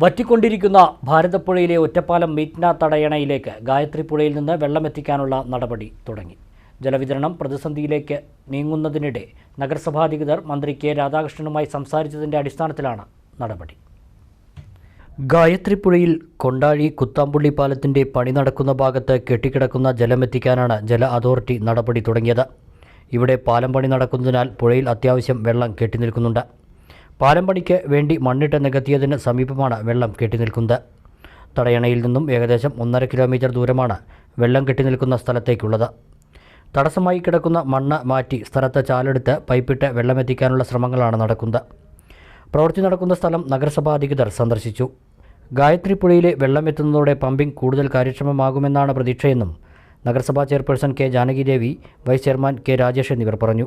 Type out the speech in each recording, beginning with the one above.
വറ്റിക്കൊണ്ടിരിക്കുന്ന ഭാരതപ്പുഴയിലെ ഒറ്റപ്പാലം മീറ്റ്ന തടയണയിലേക്ക് ഗായത്രി പുഴയിൽ നിന്ന് വെള്ളമെത്തിക്കാനുള്ള നടപടി തുടങ്ങി. ജലവിതരണം പ്രതിസന്ധിയിലേക്ക് നീങ്ങുന്നതിനിടെ നഗരസഭാധികൃതർ മന്ത്രി കെ രാധാകൃഷ്ണനുമായി സംസാരിച്ചതിന്റെ അടിസ്ഥാനത്തിലാണ് നടപടി. ഗായത്രി പുഴയിൽ കൊണ്ടാഴി കുത്താമ്പുള്ളി പാലത്തിന്റെ പണി നടക്കുന്ന ഭാഗത്ത് കെട്ടിക്കിടക്കുന്ന ജലമെത്തിക്കാനാണ് ജല അതോറിറ്റി നടപടി തുടങ്ങിയത്. ഇവിടെ പാലം പണി നടക്കുന്നതിനാൽ പുഴയിൽ അത്യാവശ്യം വെള്ളം കെട്ടിനിൽക്കുന്നുണ്ട്. പാലം വേണ്ടി മണ്ണിട്ട് നികത്തിയതിന് സമീപമാണ് വെള്ളം കെട്ടിനിൽക്കുന്നത്. തടയണയിൽ നിന്നും ഏകദേശം ഒന്നര കിലോമീറ്റർ ദൂരമാണ് വെള്ളം കെട്ടിനിൽക്കുന്ന സ്ഥലത്തേക്കുള്ളത്. തടസ്സമായി കിടക്കുന്ന മണ്ണ് മാറ്റി സ്ഥലത്ത് ചാലെടുത്ത് പൈപ്പിട്ട് വെള്ളമെത്തിക്കാനുള്ള ശ്രമങ്ങളാണ് നടക്കുന്നത്. പ്രവൃത്തി നടക്കുന്ന സ്ഥലം നഗരസഭാ അധികൃതർ സന്ദർശിച്ചു. ഗായത്രി പുഴയിലെ വെള്ളമെത്തുന്നതോടെ പമ്പിംഗ് കൂടുതൽ കാര്യക്ഷമമാകുമെന്നാണ് പ്രതീക്ഷയെന്നും നഗരസഭാ chairperson K Janaki Devi vice chairman K Rajesh എന്നിവർ പറഞ്ഞു.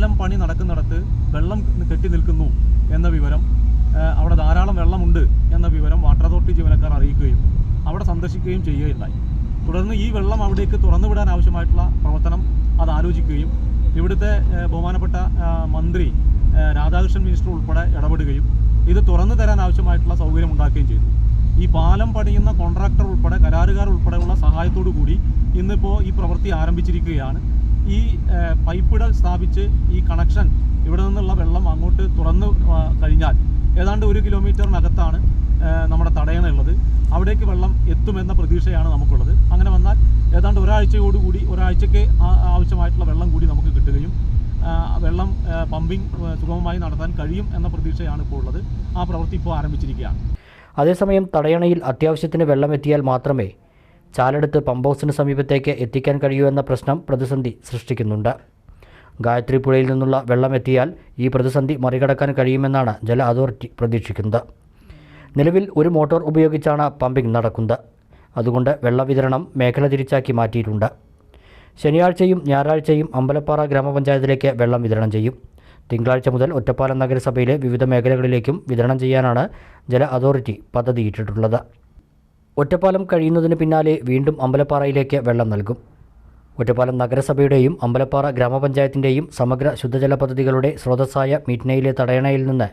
പാലം പണി നടക്കുന്നിടത്ത് വെള്ളം കെട്ടി നിൽക്കുന്നു എന്ന വിവരം അവിടെ ധാരാളം വെള്ളമുണ്ട് എന്ന വിവരം വാട്ടർ അതോറിറ്റി ജീവനക്കാർ അറിയിക്കുകയും അവിടെ സന്ദർശിക്കുകയും ചെയ്യുകയുണ്ടായി. തുടർന്ന് ഈ വെള്ളം അവിടേക്ക് തുറന്നുവിടാൻ ആവശ്യമായിട്ടുള്ള പ്രവർത്തനം അത് ആലോചിക്കുകയും ഇവിടുത്തെ ബഹുമാനപ്പെട്ട മന്ത്രി രാധാകൃഷ്ണൻ മിനിസ്റ്റർ ഉൾപ്പെടെ ഇടപെടുകയും ഇത് തുറന്നു തരാൻ ആവശ്യമായിട്ടുള്ള സൗകര്യം ഉണ്ടാക്കുകയും ചെയ്തു. ഈ പാലം പണിയുന്ന കോൺട്രാക്ടർ ഉൾപ്പെടെ കരാറുകാർ ഉൾപ്പെടെയുള്ള സഹായത്തോടു കൂടി ഇന്നിപ്പോൾ ഈ പ്രവൃത്തി ആരംഭിച്ചിരിക്കുകയാണ്. ഈ പൈപ്പിടൽ സ്ഥാപിച്ച് ഈ കണക്ഷൻ ഇവിടെ നിന്നുള്ള വെള്ളം അങ്ങോട്ട് തുറന്നു കഴിഞ്ഞാൽ ഏതാണ്ട് ഒരു കിലോമീറ്ററിനകത്താണ് നമ്മുടെ തടയണയുള്ളത് അവിടേക്ക് വെള്ളം എത്തുമെന്ന പ്രതീക്ഷയാണ് നമുക്കുള്ളത്. അങ്ങനെ വന്നാൽ ഏതാണ്ട് ഒരാഴ്ചയോടുകൂടി ഒരാഴ്ചയ്ക്ക് ആവശ്യമായിട്ടുള്ള വെള്ളം കൂടി നമുക്ക് കിട്ടുകയും വെള്ളം പമ്പിംഗ് സുഗമമായി നടത്താൻ കഴിയും എന്ന പ്രതീക്ഷയാണ് ഇപ്പോൾ ഉള്ളത്. ആ പ്രവൃത്തി ഇപ്പോൾ ആരംഭിച്ചിരിക്കുകയാണ്. അതേസമയം തടയണയിൽ അത്യാവശ്യത്തിന് വെള്ളം എത്തിയാൽ മാത്രമേ ചാലെടുത്ത് പമ്പ് ഹൗസിന് സമീപത്തേക്ക് എത്തിക്കാൻ കഴിയൂ എന്ന പ്രശ്നം പ്രതിസന്ധി സൃഷ്ടിക്കുന്നുണ്ട്. ഗായത്രി പുഴയിൽ നിന്നുള്ള വെള്ളം എത്തിയാൽ ഈ പ്രതിസന്ധി മറികടക്കാൻ കഴിയുമെന്നാണ് ജല അതോറിറ്റി പ്രതീക്ഷിക്കുന്നത്. നിലവിൽ ഒരു മോട്ടോർ ഉപയോഗിച്ചാണ് പമ്പിംഗ് നടക്കുന്നത്. അതുകൊണ്ട് വെള്ളവിതരണം മേഖല തിരിച്ചാക്കി മാറ്റിയിട്ടുണ്ട്. ശനിയാഴ്ചയും ഞായറാഴ്ചയും അമ്പലപ്പാറ ഗ്രാമപഞ്ചായത്തിലേക്ക് വെള്ളം വിതരണം ചെയ്യും. തിങ്കളാഴ്ച മുതൽ ഒറ്റപ്പാലം നഗരസഭയിലെ വിവിധ മേഖലകളിലേക്കും വിതരണം ചെയ്യാനാണ് ജല അതോറിറ്റി പദ്ധതിയിട്ടിട്ടുള്ളത്. ഒറ്റപ്പാലം കഴിയുന്നതിന് പിന്നാലെ വീണ്ടും അമ്പലപ്പാറയിലേക്ക് വെള്ളം നൽകും. ഒറ്റപ്പാലം നഗരസഭയുടെയും അമ്പലപ്പാറ ഗ്രാമപഞ്ചായത്തിന്റെയും സമഗ്ര ശുദ്ധജല പദ്ധതികളുടെ സ്രോതസ്സായ മീറ്റ്നയിലെ തടയണയിൽ നിന്ന്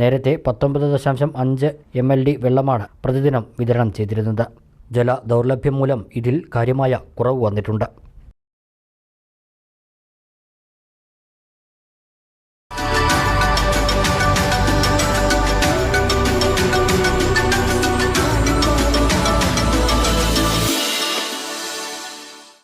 നേരത്തെ പത്തൊമ്പത് ദശാംശം അഞ്ച് എം എൽ ഡി വെള്ളമാണ് പ്രതിദിനം വിതരണം ചെയ്തിരുന്നത്. ജല ദൗർലഭ്യം മൂലം ഇതിൽ കാര്യമായ കുറവ് വന്നിട്ടുണ്ട്.